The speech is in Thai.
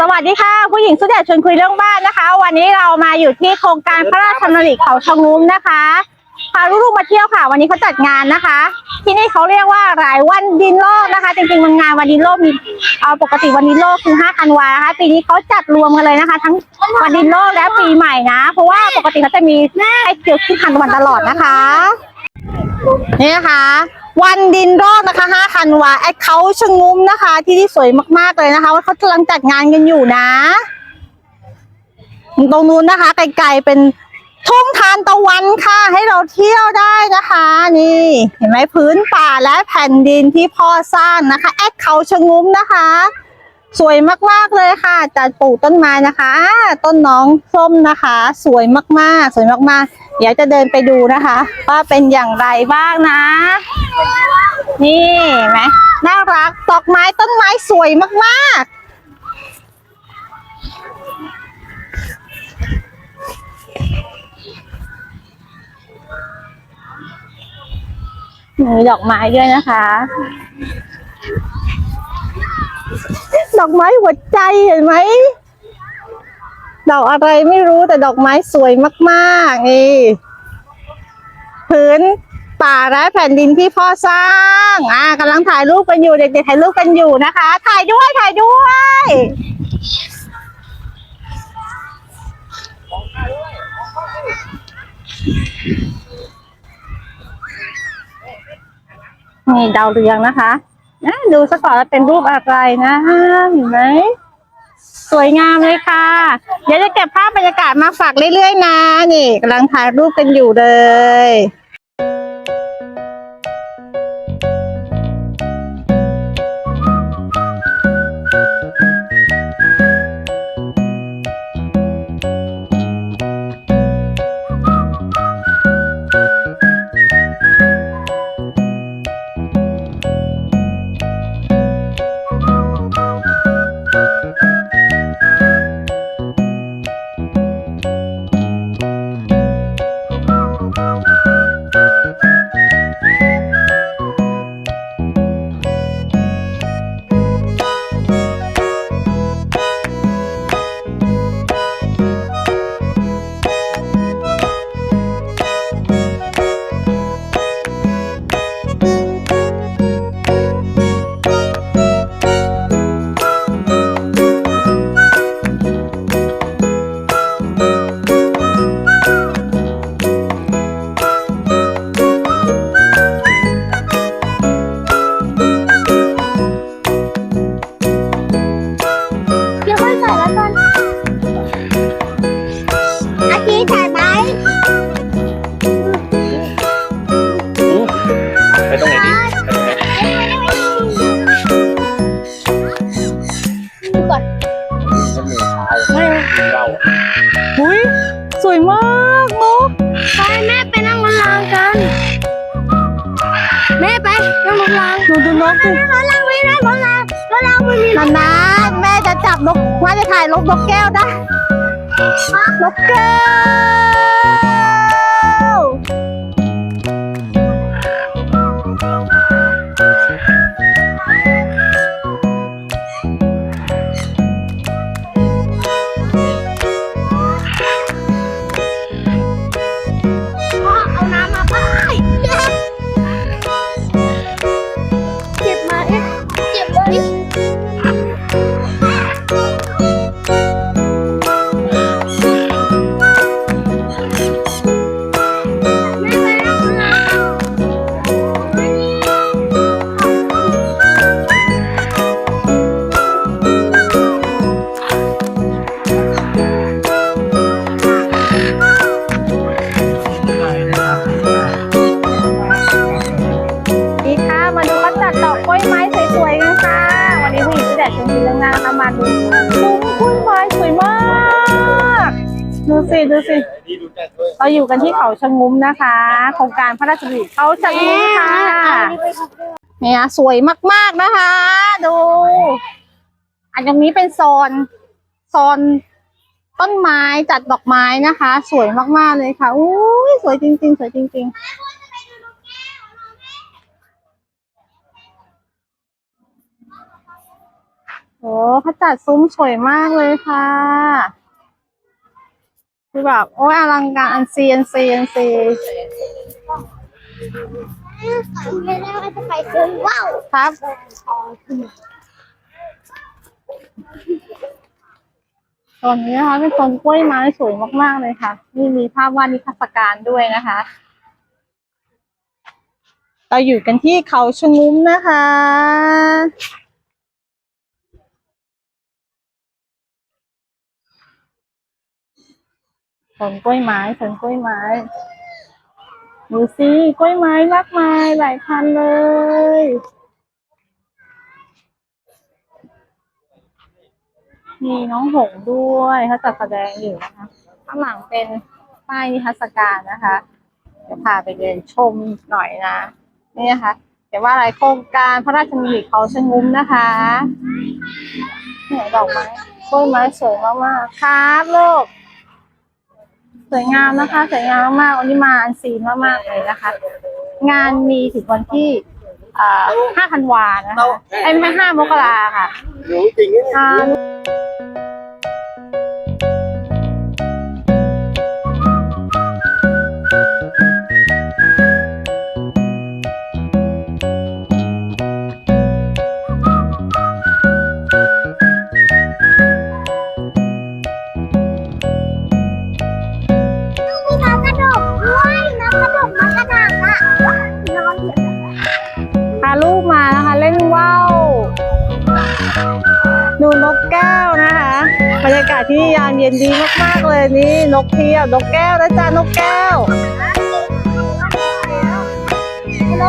สวัสดีค่ะ ผู้หญิงสุดแดดชวนคุยเรื่องบ้านนะคะ วันนี้เรามาอยู่ที่โครงการพระราชดำริเขาชะงุ้มนะคะพาลูกๆมาเที่ยวค่ะ วันนี้เขาจัดงานนะคะ ที่นี่เขาเรียกว่าหลายวันดินโลกนะคะ จริงๆมันงานวันดินโลกมีเอาปกติวันดินโลกคือ5ธันวานะคะปีนี้เขาจัดรวมกันเลยนะคะ ทั้งวันดินโลกและปีใหม่นะ เพราะว่าปกติเขาจะมีให้เกี่ยวขึ้นทันวันตลอดนะคะนี่นะคะ วันดินรอดนะคะ5ธันวาแอคเคาชงุ้มนะคะ ที่ที่สวยมากๆเลยนะคะว่าเขากำลังจัดงานกันอยู่นะ ตรงนู้นนะคะ ไกลๆเป็นทุ่งทานตะวันค่ะ ให้เราเที่ยวได้นะคะ นี่ เห็นไหมพื้นป่าและแผ่นดินที่พ่อสร้างนะคะ แอคเคาชงุ้มนะคะ สวยมากๆเลยค่ะจัดปลูกต้นไม้นะคะ ต้นน้องส้มนะคะ สวยมากๆ สวยมากๆ เดี๋ยวจะเดินไปดูนะคะว่าเป็นอย่างไรบ้างนะ นี่ไหมน่ารักดอกไม้ต้นไม้สวยมากๆมีดอกไม้ด้วยนะคะ ดอกไม้หัวใจเห็นไหมดอกอะไรไม่รู้แต่ดอกไม้สวยมากๆนี่พื้นป่าและแผ่นดินที่พ่อสร้างอ่ากำลังถ่ายรูปกันอยู่เด็กๆถ่ายรูปกันอยู่นะคะ ถ่ายด้วยถ่ายด้วยนี่ดาวเรืองนะคะ นะดูซะก่อนว่าเป็นรูปอะไรนะเห็นไหมสวยงามเลยค่ะ เดี๋ยวจะเก็บภาพบรรยากาศมาฝากเรื่อยๆนะ นี่กำลังถ่ายรูปกันอยู่เลย ไปนั่งบนรางดูดูนกดิบนรางไม่ได้บนรางบนรางไม่มีนานนะแม่จะจับนกว่าจะถ่ายนกนกแก้วได้นกแก้วานนะคะมาดูซุ้มกล้วยไม้สวยมาก ดูสิดูสิ เราอยู่กันที่เขาชะงุ้มนะคะ โครงการพระราชดำริเขาชะงุ้มค่ะ เนี่ยสวยมากๆนะคะ ดู อันตรงนี้เป็นโซนโซนต้นไม้จัดดอกไม้นะคะ สวยมากๆเลยค่ะ อุ้ยสวยจริง ๆ สวยจริง ๆ โอ้เขาจัดซุ้มสวยมากเลยค่ะคือแบบโอ้ยอลังการอันซีอันซีอันซีไม่ได้ว่าจะไปซื้อว้าวครับตอนนี้นะคะเป็นต้นกล้วยไม้สวยมากๆเลยค่ะ นี่มีภาพวาดนิทรรศการด้วยนะคะ เราอยู่กันที่เขาชะงุ้มนะคะ สว นกล้วยไม้สนกล้วยไม้ดูสิกล้วยไม้มากมายหลายพันเลย มีน้องหงส์ด้วยเขาจัดแสดงอยู่นะคะข้างหลังเป็นป้ายนิทรรศการนะคะเดี๋ยวพาไปเดินชมหน่อยนะ นี่นะคะแต่ว่าอะไรโครงการพระราชดำริเขาชะงุ้มนะคะเนี่ยดอกไม้กล้วยไม้สวยมากๆครับลูก วยงามนะคะ สวยงามมากๆวันนี้มาอันซีนมากๆเลยนะคะ งานมีถึงวันที่อ่า5ธันวานะคะไอ้ไม่ห้ามกราค่ะรู้จริงเนี่ยอ่ามี บรรยากาศที่ยามเย็นดีมากๆเลยนี่นกเทียบนกแก้วนะจ๊ะนกแก้วนฮัลโหล